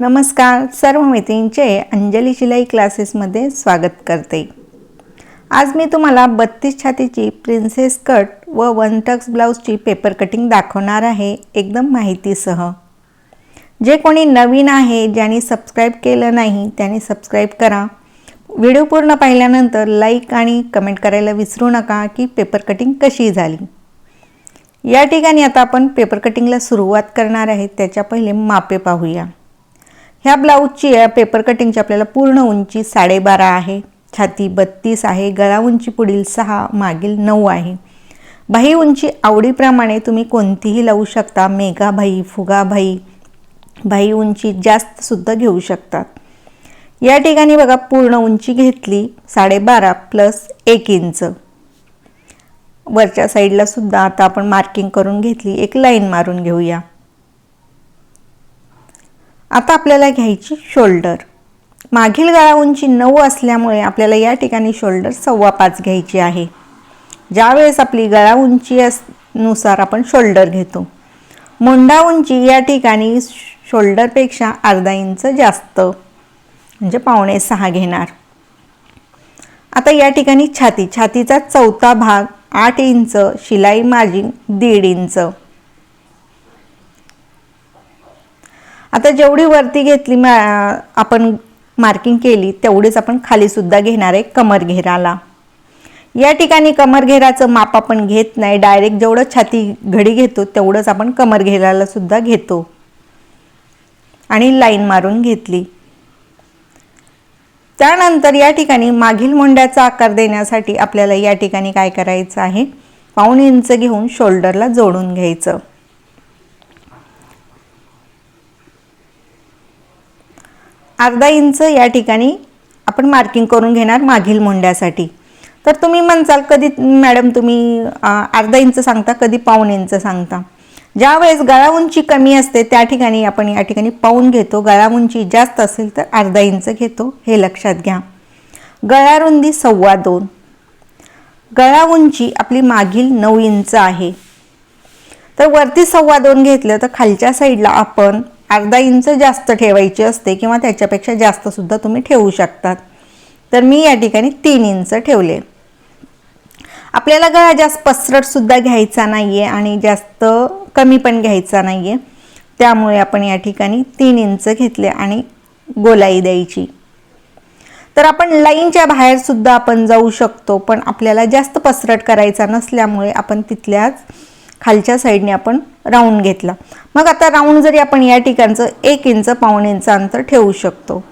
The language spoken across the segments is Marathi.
नमस्कार सर्व मैत्रिणींचे अंजली शिलाई क्लासेसमध्ये स्वागत करते. आज मी तुम्हाला बत्तीस छातीची प्रिन्सेस कट व वन टक्स ब्लाऊजची पेपर कटिंग दाखवणार आहे एकदम माहितीसह. जे कोणी नवीन आहे ज्यांनी सबस्क्राईब केलं नाही त्यांनी सबस्क्राईब करा. व्हिडिओ पूर्ण पाहिल्यानंतर लाईक आणि कमेंट करायला विसरू नका की पेपर कटिंग कशी झाली. या ठिकाणी आता आपण पेपर कटिंगला सुरुवात करणार आहे त्याच्या पहिले मापे पाहूया. ह्या ब्लाऊजची पेपर कटिंगची आपल्याला पूर्ण उंची साडेबारा आहे छाती बत्तीस आहे गळा उंची पुढील सहा मागील नऊ आहे. बाही उंची आवडीप्रमाणे तुम्ही कोणतीही लावू शकता मेघाभाई फुगाभाई बाही उंची जास्तसुद्धा घेऊ शकतात या ठिकाणी बघा पूर्ण उंची घेतली साडेबारा प्लस एक इंच. वरच्या साईडला सुद्धा आता आपण मार्किंग करून घेतली एक लाईन मारून घेऊया. आता आपल्याला घ्यायची शोल्डर मागील गळा उंची नऊ असल्यामुळे आपल्याला या ठिकाणी शोल्डर सव्वा पाच घ्यायची आहे. ज्यावेळेस आपली गळा उंची असनुसार आपण शोल्डर घेतो. मोंढा उंची या ठिकाणी शोल्डरपेक्षा अर्धा इंच जास्त म्हणजे पावणे सहा घेणार. आता या ठिकाणी छाती छातीचा चौथा भाग आठ इंच शिलाई मार्जिन दीड इंच. आता जेवढी वरती घेतली मा आपण मार्किंग केली तेवढीच आपण खालीसुद्धा घेणार आहे कमर घेराला या ठिकाणी कमर घेराचं माप आपण घेत नाही. डायरेक्ट जेवढं छाती घडी घेतो तेवढंच आपण कमर घेराला सुद्धा घेतो. आणि लाईन मारून घेतली. त्यानंतर या ठिकाणी मागील मोंड्याचा आकार देण्यासाठी आपल्याला या ठिकाणी काय करायचं आहे? पाऊण इंच घेऊन शोल्डरला जोडून घ्यायचं. अर्धा इंच या ठिकाणी आपण मार्किंग करून घेणार मागील मुंड्यासाठी. तर तुम्ही म्हणसाल कधी मॅडम तुम्ही अर्धा इंच सांगता कधी पाऊण इंच सांगता. ज्या वेळेस गळा उंची कमी असते त्या ठिकाणी आपण या ठिकाणी पाऊन घेतो. गळा उंची जास्त असेल तर अर्धा इंच घेतो हे लक्षात घ्या. गळा रुंदी सव्वा दोन. गळा उंची आपली मागील नऊ इंच आहे. तर वरती सव्वा दोन घेतलं तर खालच्या साईडला आपण अर्धा इंच जास्त ठेवायची असते किंवा त्याच्यापेक्षा जास्तसुद्धा तुम्ही ठेवू शकतात. तर मी या ठिकाणी तीन इंच ठेवले. आपल्याला गळा जास्त पसरटसुद्धा घ्यायचा नाही आहे आणि जास्त कमी पण घ्यायचा नाही आहे त्यामुळे आपण या ठिकाणी तीन इंच घेतले आणि गोलाई द्यायची. तर आपण लाईनच्या बाहेरसुद्धा आपण जाऊ शकतो पण आपल्याला जास्त पसरट करायचा नसल्यामुळे आपण तिथल्याच खालच्या साईडने आपण राऊंड घेतला. मग आता राऊंड जरी आपण या ठिकाणचं एक इंच पाऊण इंच अंतर ठेवू शकतो.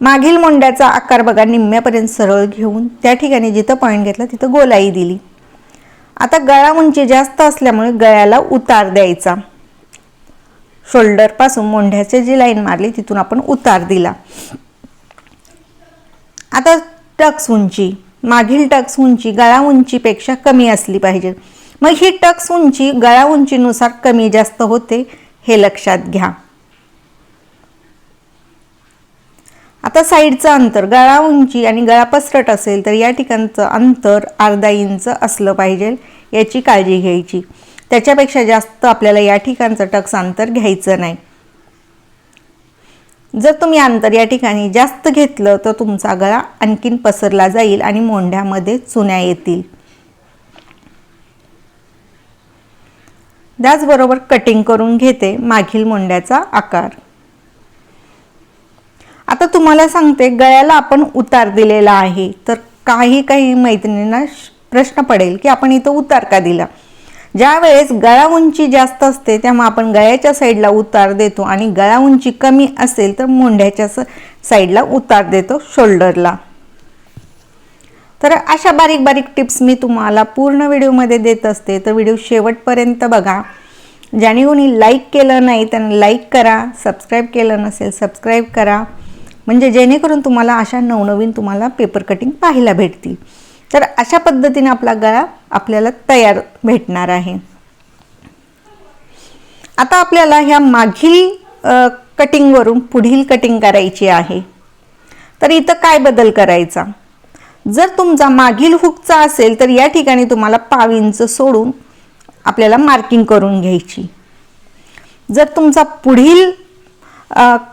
मागील मोंड्याचा आकार बघा निम्म्यापर्यंत सरळ घेऊन त्या ठिकाणी जिथं पॉईंट घेतला तिथं गोलाई दिली. आता गळा उंची जास्त असल्यामुळे गळ्याला उतार द्यायचा. शोल्डरपासून मोंढ्याचे जी लाईन मारली तिथून आपण उतार दिला. आता टक्स उंची. मागील टक्स उंची गळा उंचीपेक्षा कमी असली पाहिजे. मग ही टक्स उंची गळा उंचीनुसार कमी जास्त होते हे लक्षात घ्या. आता साईडचं अंतर गळा उंची आणि गळा पसरट असेल तर या ठिकाणचं अंतर अर्धा इंच असलं पाहिजे याची काळजी घ्यायची. त्याच्यापेक्षा जास्त आपल्याला या ठिकाणचं टक्स अंतर घ्यायचं नाही. जर तुम्ही अंतर या ठिकाणी जास्त घेतलं तर तुमचा गळा आणखीन पसरला जाईल आणि मोंढ्यामध्ये चुन्या येतील. त्याचबरोबर कटिंग करून घेते मागील मोंड्याचा आकार. आता तुम्हाला सांगते गळ्याला आपण उतार दिलेला आहे. तर काही काही मैत्रिणींना प्रश्न पडेल की आपण इथं उतार का दिला? ज्या वेळेस गळा उंची जास्त असते तेव्हा आपण गळ्याच्या साईडला उतार देतो आणि गळा उंची कमी असेल तर मुंढ्याच्या साईडला उतार देतो शोल्डरला तर अशा बारीक बारीक टिप्स मी तुम्हाला पूर्ण व्हिडिओमध्ये देत असते. तर व्हिडिओ शेवटपर्यंत बघा. ज्याने कोणी लाईक केलं नाही त्यांना लाईक करा. सबस्क्राईब केलं नसेल सबस्क्राईब करा. म्हणजे जेणेकरून तुम्हाला अशा नवनवीन तुम्हाला पेपर कटिंग पाहायला भेटतील. तर अशा पद्धतीने आपला गळा आपल्याला तयार भेटणार आहे. आता आपल्याला ह्या मागील कटिंगवरून पुढील कटिंग करायची आहे. तर इथं काय बदल करायचा? जर तुमचा मागील हुकचा असेल तर या ठिकाणी तुम्हाला पाव इंच सोडून आपल्याला मार्किंग करून घ्यायची. जर तुमचा पुढील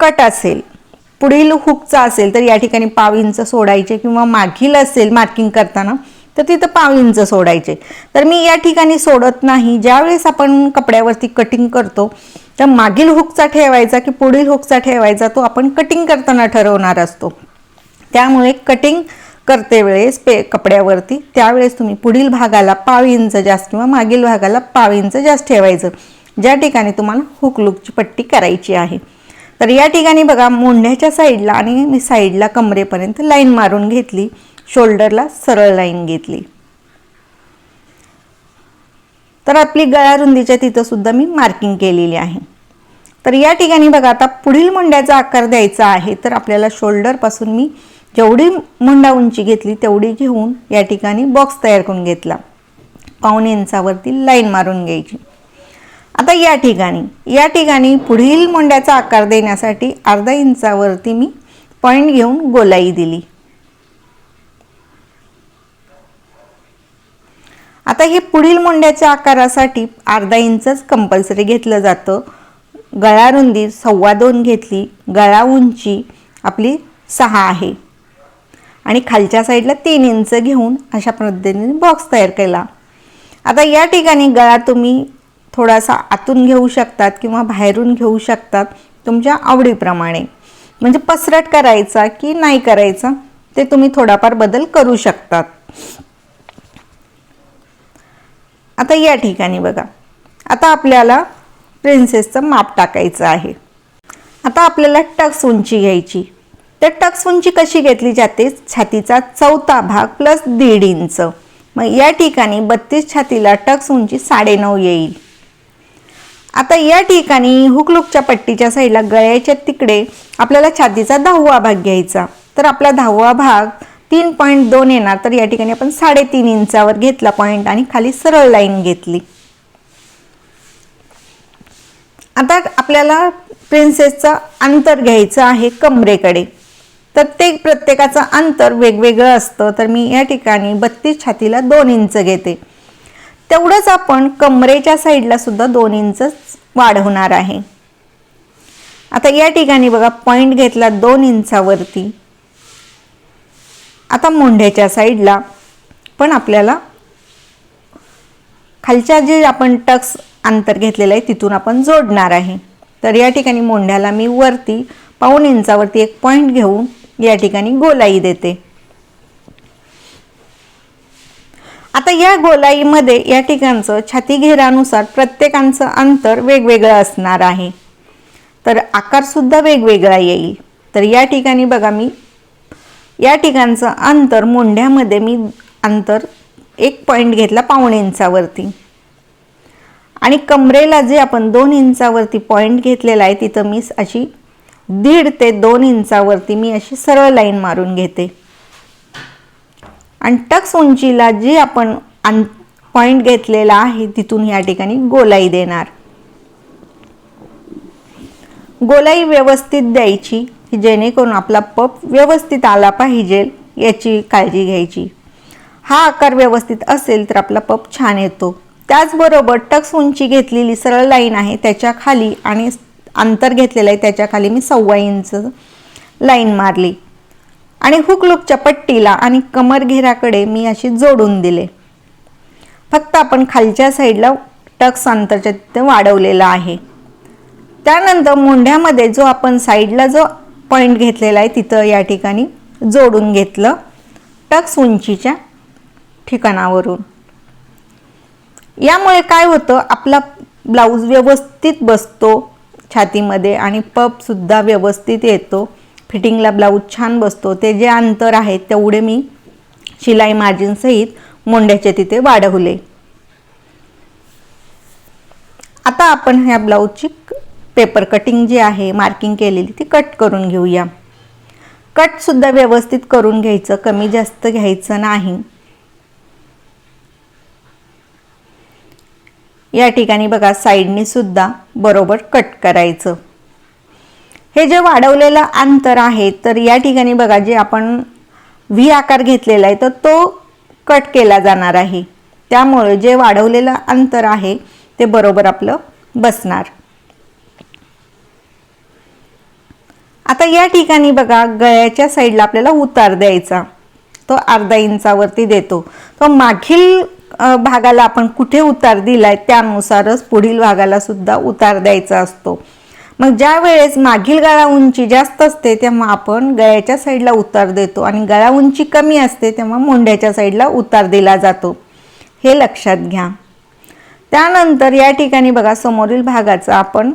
कट असेल पुढील हुकचा असेल तर या ठिकाणी पाव इंच सोडायचे किंवा मागील असेल मार्किंग करताना तर तिथं पाव इंच सोडायचे. तर मी या ठिकाणी सोडत नाही. ज्यावेळेस आपण कपड्यावरती कटिंग करतो तर मागील हुकचा ठेवायचा की पुढील हुकचा ठेवायचा तो आपण कटिंग करताना ठरवणार असतो. त्यामुळे कटिंग करते वेळेस पे कपड्यावरती त्यावेळेस तुम्ही पुढील भागाला पाव इंच जास्त किंवा मागील भागाला पाव इंच जास्त ठेवायचं. ज्या ठिकाणी तुम्हाला हुक लुकची पट्टी करायची आहे. तर या ठिकाणी बघा मोंढ्याच्या साईडला आणि मी साईडला कमरेपर्यंत लाईन मारून घेतली. शोल्डरला सरळ लाईन घेतली. तर आपली गळा रुंदीच्या तिथं सुद्धा मी मार्किंग केलेली आहे. तर या ठिकाणी बघा आता पुढील मुंड्याचा आकार द्यायचा आहे तर आपल्याला शोल्डरपासून मी जेवढी मुंडा उंची घेतली तेवढी घेऊन या ठिकाणी बॉक्स तयार करून घेतला. पाऊण इंचावरती लाईन मारून घ्यायची. आता या ठिकाणी या ठिकाणी पुढील मुंड्याचा आकार देण्यासाठी अर्धा इंचावरती मी पॉईंट घेऊन गोलाई दिली. आता हे पुढील मुंड्याच्या आकारासाठी अर्धा इंचच कंपल्सरी घेतलं जातं. गळा रुंदी सव्वा दोन घेतली गळा उंची आपली सहा आहे. आणि खालच्या साईडला तीन इंच घेऊन अशा पद्धतीने बॉक्स तयार केला. आता या ठिकाणी गळा तुम्ही थोडासा आतून घेऊ शकतात किंवा बाहेरून घेऊ शकतात तुमच्या आवडीप्रमाणे. म्हणजे पसरट करायचा की नाही करायचा ते तुम्ही थोडाफार बदल करू शकतात. आता या ठिकाणी बघा. आता आपल्याला प्रिन्सेसचं माप टाकायचं आहे. आता आपल्याला टक्स उंची घ्यायची. तर टक्स उंची कशी घेतली जाते? छातीचा चौथा भाग प्लस दीड इंच. मग या ठिकाणी बत्तीस छातीला टक्स उंची साडेनऊ येईल. आता या ठिकाणी हुकलुकच्या पट्टीच्या साईडला गळ्याच्या तिकडे आपल्याला छातीचा दहावा भाग घ्यायचा. तर आपला दहावा भाग तीन पॉईंट दोन येणार. तर या ठिकाणी आपण साडेतीन इंचावर घेतला पॉईंट आणि खाली सरळ लाईन घेतली. आता आपल्याला प्रिन्सेसचं अंतर घ्यायचं आहे कमरेकडे. तर ते प्रत्येकाचं अंतर वेगवेगळं असतं. तर मी या ठिकाणी बत्तीस छातीला दोन इंच घेते. तेवढंच आपण कमरेच्या साईडला सुद्धा दोन इंच वाढवणार आहे. आता या ठिकाणी बघा पॉईंट घेतला दोन इंचावरती. आता मोंढ्याच्या साईडला पण आपल्याला खालच्या जे आपण टक्स अंतर घेतलेलं आहे तिथून आपण जोडणार आहे. तर या ठिकाणी मोंढ्याला मी वरती पाऊण इंचावरती एक पॉईंट घेऊन या ठिकाणी गोलाई देते. आता या गोलाईमध्ये या ठिकाणचं छाती घेरानुसार प्रत्येकांचं अंतर वेगवेगळं असणार आहे. तर आकारसुद्धा वेगवेगळा येईल. तर या ठिकाणी बघा मी या ठिकाणचं अंतर मोंढ्यामध्ये मी अंतर एक पॉईंट घेतला पाऊण इंचावरती. आणि कमरेला जे आपण दोन इंचावरती पॉईंट घेतलेला आहे तिथं मी अशी दीड ते दोन इंचावरती मी अशी सरळ लाईन मारून घेते. आणि टक्स उंचीला जी आपण अन पॉईंट घेतलेला आहे तिथून या ठिकाणी गोलाई देणार. गोलाई व्यवस्थित द्यायची जेणेकरून आपला पप व्यवस्थित आला पाहिजे याची काळजी घ्यायची. हा आकार व्यवस्थित असेल तर आपला पप छान येतो. त्याचबरोबर टक्स उंची घेतलेली सरळ लाईन आहे त्याच्याखाली आणि अंतर घेतलेलं आहे. त्याच्याखाली मी सव्वा इंच लाईन मारली. आणि हुकलूकच्या पट्टीला आणि कमर घेराकडे मी अशी जोडून दिले. फक्त आपण खालच्या साईडला टक्स अंतरच्या तिथे वाढवलेला आहे. त्यानंतर मोंढ्यामध्ये जो आपण साईडला जो पॉईंट घेतलेला आहे तिथं या ठिकाणी जोडून घेतलं टक्स उंचीच्या ठिकाणावरून. यामुळे काय होतं आपला ब्लाऊज व्यवस्थित बसतो. छातीमध्ये आणि पपसुद्धा व्यवस्थित येतो. फिटिंगला ब्लाऊज छान बसतो. ते जे अंतर आहे तेवढे मी शिलाई मार्जिनसहित मोंड्याचे तिथे वाढवले. आता आपण ह्या ब्लाऊजची पेपर कटिंग जी आहे मार्किंग केलेली ती कट करून घेऊया. कटसुद्धा व्यवस्थित करून घ्यायचं. कमी जास्त घ्यायचं नाही. या ठिकाणी बघा साईडने सुद्धा बरोबर कट करायचं. हे जे वाढवलेलं अंतर आहे तर या ठिकाणी बघा जे आपण व्ही आकार घेतलेला आहे तर तो कट केला जाणार आहे. त्यामुळे जे वाढवलेलं अंतर आहे ते बरोबर आपलं बसणार. आता या ठिकाणी बघा गळ्याच्या साईडला आपल्याला उतार द्यायचा. तो अर्धा इंचावरती देतो. तो मागील भागाला आपण कुठे उतार दिलाय त्यानुसारच पुढील भागाला सुद्धा उतार द्यायचा असतो. मग ज्या वेळेस मागील गळा उंची जास्त असते तेव्हा आपण गळ्याच्या साईडला उतार देतो आणि गळा उंची कमी असते तेव्हा मोंढ्याच्या साईडला उतार दिला जातो. हे लक्षात घ्या. त्यानंतर या ठिकाणी बघा समोरील भागाचा आपण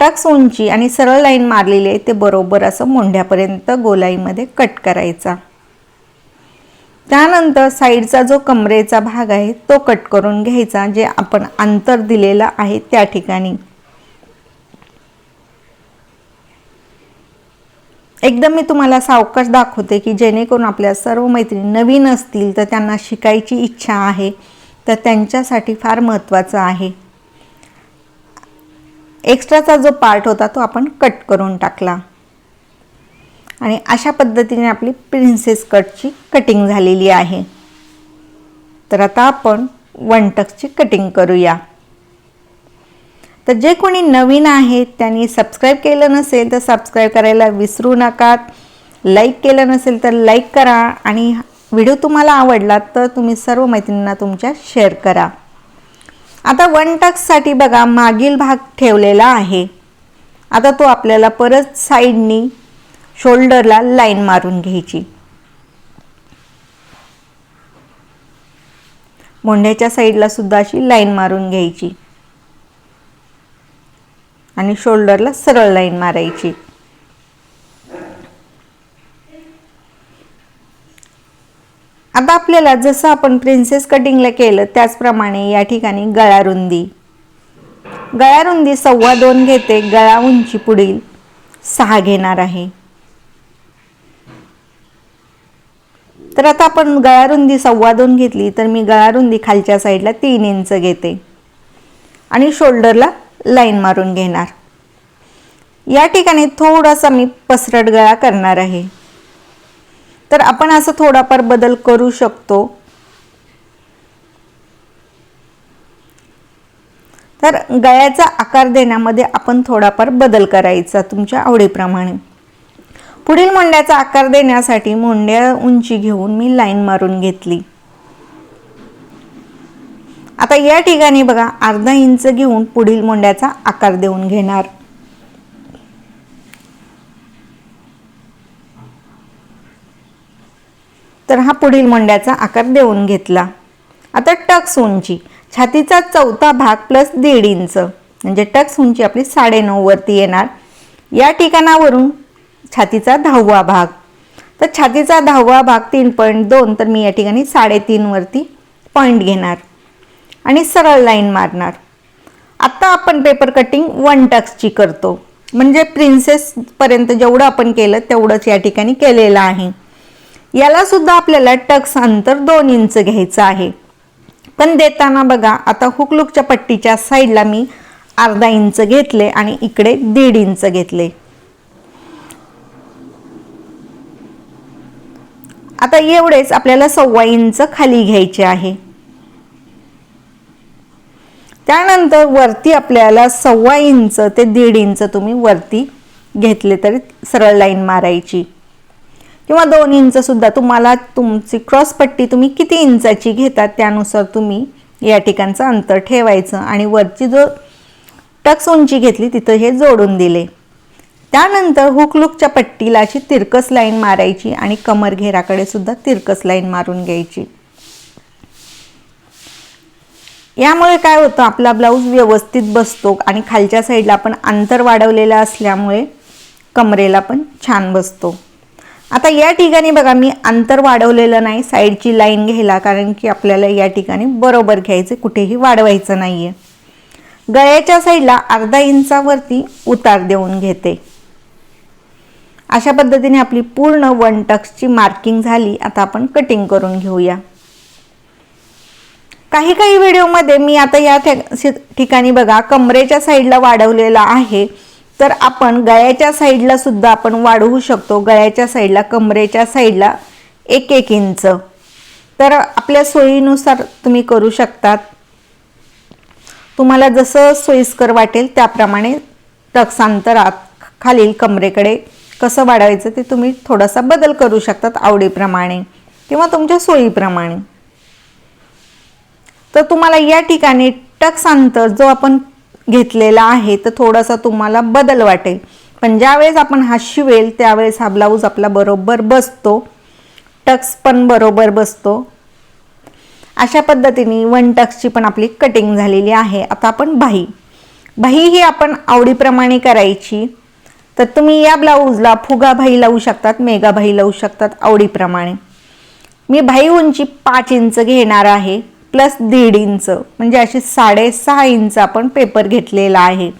टक्स उंची आणि सरळ लाईन मारलेली आहे ते बरोबर असं मोंढ्यापर्यंत गोलाईमध्ये कट करायचा. त्यानंतर साईडचा जो कमरेचा भाग आहे तो कट करून घ्यायचा जे आपण अंतर दिलेलं आहे त्या ठिकाणी. एकदम मी तुम्हाला सावकाश दाखवते की जेणेकरून आपल्या सर्व मैत्रिणी नवीन असतील तर त्यांना शिकायची इच्छा आहे तर त्यांच्यासाठी फार महत्त्वाचं आहे. एक्स्ट्राचा जो पार्ट होता तो आपण कट करून टाकला. आणि अशा पद्धतीने आपली प्रिन्सेस कटची कटिंग झालेली आहे. तर आता आपण वन टक्सची कटिंग करूया. तर जे कोणी नवीन आहेत त्यांनी सबस्क्राईब केलं नसेल तर सबस्क्राईब करायला विसरू नका. लाईक केलं नसेल तर लाईक करा आणि व्हिडिओ तुम्हाला आवडला तर तुम्ही सर्व मैत्रिणींना तुमच्या शेअर करा. आता वन टक्ससाठी बघा मागील भाग ठेवलेला आहे. आता तो आपल्याला परत साईडनी शोल्डरला लाईन मारून घ्यायची. मोंढ्याच्या साईडला सुद्धा अशी लाईन मारून घ्यायची. आणि शोल्डरला सरळ लाईन मारायची. आता आपल्याला जसं आपण प्रिन्सेस कटिंगला केलं त्याचप्रमाणे या ठिकाणी गळा रुंदी. गळा रुंदी सव्वा दोन घेते गळा उंची पुढील सहा घेणार आहे. तर आता आपण गळारुंदी सव्वा दोन घेतली तर मी गळारुंदी खालच्या साईडला तीन इंच घेते. आणि शोल्डरला लाईन मारून घेणार. या ठिकाणी थोडासा मी पसरट गळा करणार आहे. तर आपण असं थोडाफार बदल करू शकतो. तर गळ्याचा आकार देण्यामध्ये आपण थोडाफार बदल करायचा तुमच्या आवडीप्रमाणे. पुढील मोंड्याचा आकार देण्यासाठी मोंड्या उंची घेऊन मी लाईन मारून घेतली. आता या ठिकाणी बघा अर्धा इंच घेऊन पुढील मोंड्याचा आकार देऊन घेणार. तर हा पुढील मोंड्याचा आकार देऊन घेतला. आता टक्स उंची छातीचा चौथा भाग प्लस दीड इंच म्हणजे टक्स उंची आपली साडेनऊ वरती येणार. या ठिकाणावरून छातीचा दहावा भाग. तर छातीचा दहावा भाग तीन पॉईंट दोन तर मी या ठिकाणी साडेतीनवरती पॉईंट घेणार आणि सरळ लाईन मारणार. आत्ता आपण पेपर कटिंग वन टक्सची करतो. म्हणजे प्रिन्सेसपर्यंत जेवढं आपण केलं तेवढंच या ठिकाणी केलेलं आहे. यालासुद्धा आपल्याला टक्स अंतर दोन इंच घ्यायचं आहे. पण देताना बघा आता हुकलुकच्या पट्टीच्या साईडला मी अर्धा इंच घेतले आणि इकडे दीड इंच घेतले. आता एवढेच आपल्याला सव्वा इंच खाली घ्यायचे आहे. त्यानंतर वरती आपल्याला सव्वा इंच ते दीड इंच तुम्ही वरती घेतले तरी सरळ लाईन मारायची. किंवा दोन इंच सुद्धा तुम्हाला तुमची क्रॉस पट्टी तुम्ही किती इंचाची घेतात त्यानुसार तुम्ही या ठिकाणचं अंतर ठेवायचं आणि वरची जो टक्स उंची घेतली तिथं हे जोडून दिले. त्यानंतर हुकलुकच्या पट्टीला अशी तिरकस लाईन मारायची आणि कमर घेराकडे सुद्धा तिरकस लाईन मारून घ्यायची. यामुळे काय होतं आपला ब्लाऊज व्यवस्थित बसतो आणि खालच्या साईडला आपण अंतर वाढवलेलं असल्यामुळे कमरेला पण छान बसतो. आता या ठिकाणी बघा मी अंतर वाढवलेलं नाही साईडची लाईन घ्यायला कारण की आपल्याला या ठिकाणी बरोबर घ्यायचं कुठेही वाढवायचं नाही आहे गळ्याच्या साईडला अर्धा इंचावरती उतार देऊन घेते. अशा पद्धतीने आपली पूर्ण वन टक्सची मार्किंग झाली. आता आपण कटिंग करून घेऊया. काही काही व्हिडिओमध्ये मी आता या ठिकाणी बघा कमरेच्या साईडला वाढवलेला आहे. तर आपण गळ्याच्या साईडला सुद्धा आपण वाढवू शकतो. गळ्याच्या साईडला कमरेच्या साईडला एक एक इंच. तर आपल्या सोयीनुसार तुम्ही करू शकतात. तुम्हाला जसं सोयीस्कर वाटेल त्याप्रमाणे टक्सांतरात खालील कमरेकडे कसं वाढवायचं ते तुम्ही थोडासा बदल करू शकतात आवडीप्रमाणे किंवा तुमच्या सोयीप्रमाणे. तर तुम्हाला या ठिकाणी टक्स अंतर जो आपण घेतलेला आहे तर थोडासा तुम्हाला बदल वाटेल. पण ज्यावेळेस आपण हा शिवेल त्यावेळेस हा ब्लाऊज आपला बरोबर बसतो. टक्स पण बरोबर बसतो. अशा पद्धतीने वन टक्सची पण आपली कटिंग झालेली आहे. आता आपण बाही बाही ही आपण आवडीप्रमाणे करायची. तर तुम्ही या ब्लाऊजला फुगा लावू शकतात मेगा लावू शकतात आवडीप्रमाणे. मी भाई उंची पाच इंच घेणार आहे प्लस दीड इंच म्हणजे अशी साडेसहा इंच आपण पेपर घेतलेला आहे.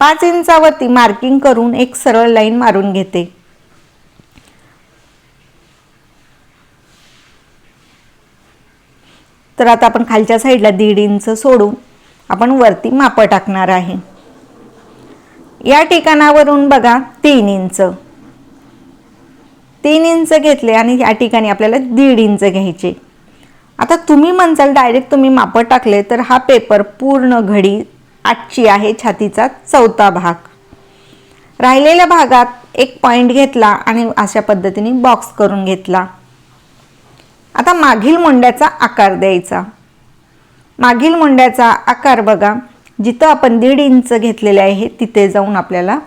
पाच इंचावरती मार्किंग करून एक सरळ लाईन मारून घेते. तर आता आपण खालच्या साईडला दीड इंच सोडून आपण वरती मापं टाकणार आहे. या ठिकाणावरून बघा तीन इंच. तीन इंच घेतले आणि या ठिकाणी आपल्याला दीड इंच घ्यायचे. आता तुम्ही म्हणसाल डायरेक्ट तुम्ही मापं टाकले तर हा पेपर पूर्ण घडी आठची आहे छातीचा चौथा भाग. राहिलेल्या भागात एक पॉईंट घेतला आणि अशा पद्धतीने बॉक्स करून घेतला. आता मागील मुंड्याचा आकार द्यायचा. मागील मुंड्याचा आकार बघा. जिथं आपण दीड इंच घेतलेले आहे तिथे जाऊन आपल्याला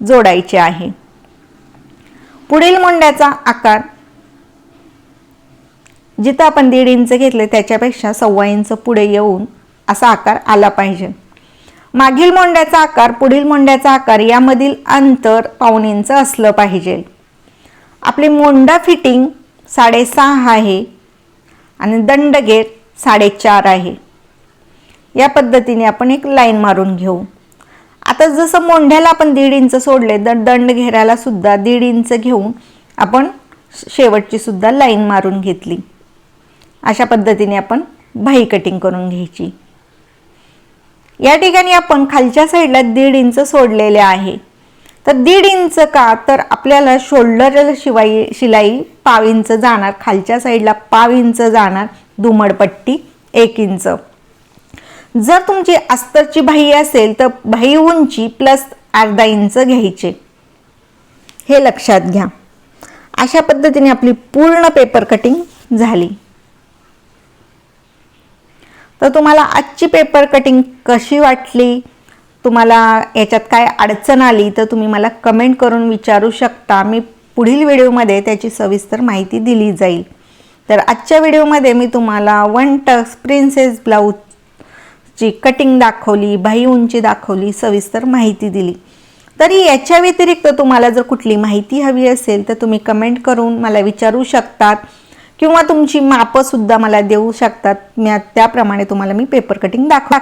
जोडायचे आहे. पुढील मुंड्याचा आकार जिथं आपण दीड इंच घेतले त्याच्यापेक्षा सव्वा इंच पुढे येऊन असा आकार आला पाहिजे. मागील मोंड्याचा आकार पुढील मोंड्याचा आकार यामधील अंतर पाऊण इंच असलं पाहिजे. आपली मोंडा फिटिंग साडेसहा आहे आणि दंडगेर साडेचार आहे. या पद्धतीने आपण एक लाईन मारून घेऊ. आता जसं मोंढ्याला आपण दीड इंच सोडले तर दंड घेराला सुद्धा दीड इंच घेऊन आपण शेवटची सुद्धा लाईन मारून घेतली. अशा पद्धतीने आपण भाई कटिंग करून घ्यायची. या ठिकाणी आपण खालच्या साईडला दीड इंच सोडलेले आहे. तर दीड इंच का? तर आपल्याला शोल्डर शिवाई शिलाई पाव इंच जाणार खालच्या साईडला पाव इंच जाणार दुमडपट्टी एक इंच. जर तुमची अस्तरची बाही असेल तर बाही उंची प्लस अर्धा इंच घ्यायचे. हे लक्षात घ्या. अशा पद्धतीने आपली पूर्ण पेपर कटिंग झाली. तर तुम्हाला आजची पेपर कटिंग कशी वाटली? तुम्हाला याच्यात काय अडचण आली तर तुम्ही मला कमेंट करून विचारू शकता. मी पुढील व्हिडिओमध्ये त्याची सविस्तर माहिती दिली जाईल. तर आजच्या व्हिडिओमध्ये मी तुम्हाला वन टक्स प्रिन्सेस ब्लाऊज ची कटिंग दाखवली बाही उंची दाखवली सविस्तर माहिती दिली. तरी याच्या व्यतिरिक्त तुम्हाला जर कुठली माहिती हवी असेल तर तुम्ही कमेंट करून मला विचारू शकतात किंवा तुमची मापंसुद्धा मला देऊ शकतात. मी त्याप्रमाणे तुम्हाला मी पेपर कटिंग दाखव